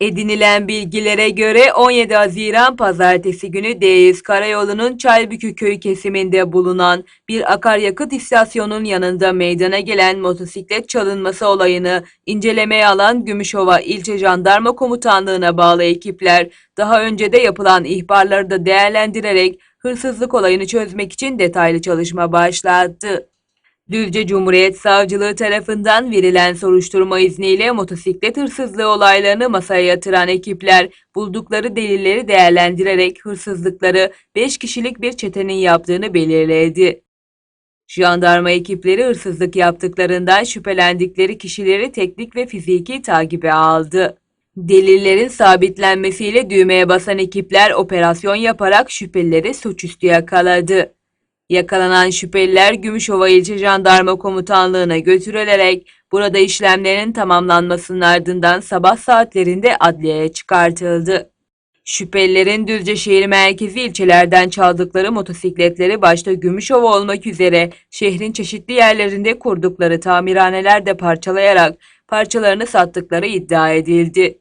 Edinilen bilgilere göre 17 Haziran Pazartesi günü D100 Karayolu'nun Çaybükü köy kesiminde bulunan bir akaryakıt istasyonunun yanında meydana gelen motosiklet çalınması olayını incelemeye alan Gümüşova İlçe Jandarma Komutanlığı'na bağlı ekipler daha önce de yapılan ihbarları da değerlendirerek hırsızlık olayını çözmek için detaylı çalışma başlattı. Düzce Cumhuriyet Savcılığı tarafından verilen soruşturma izniyle motosiklet hırsızlığı olaylarını masaya yatıran ekipler buldukları delilleri değerlendirerek hırsızlıkları 5 kişilik bir çetenin yaptığını belirledi. Jandarma ekipleri hırsızlık yaptıklarından şüphelendikleri kişileri teknik ve fiziki takibe aldı. Delillerin sabitlenmesiyle düğmeye basan ekipler operasyon yaparak şüphelileri suçüstü yakaladı. Yakalanan şüpheliler Gümüşova İlçe Jandarma Komutanlığı'na götürülerek burada işlemlerin tamamlanmasının ardından sabah saatlerinde adliyeye çıkartıldı. Şüphelilerin Düzce şehir merkezi ilçelerden çaldıkları motosikletleri başta Gümüşova olmak üzere şehrin çeşitli yerlerinde kurdukları tamirhanelerde parçalayarak parçalarını sattıkları iddia edildi.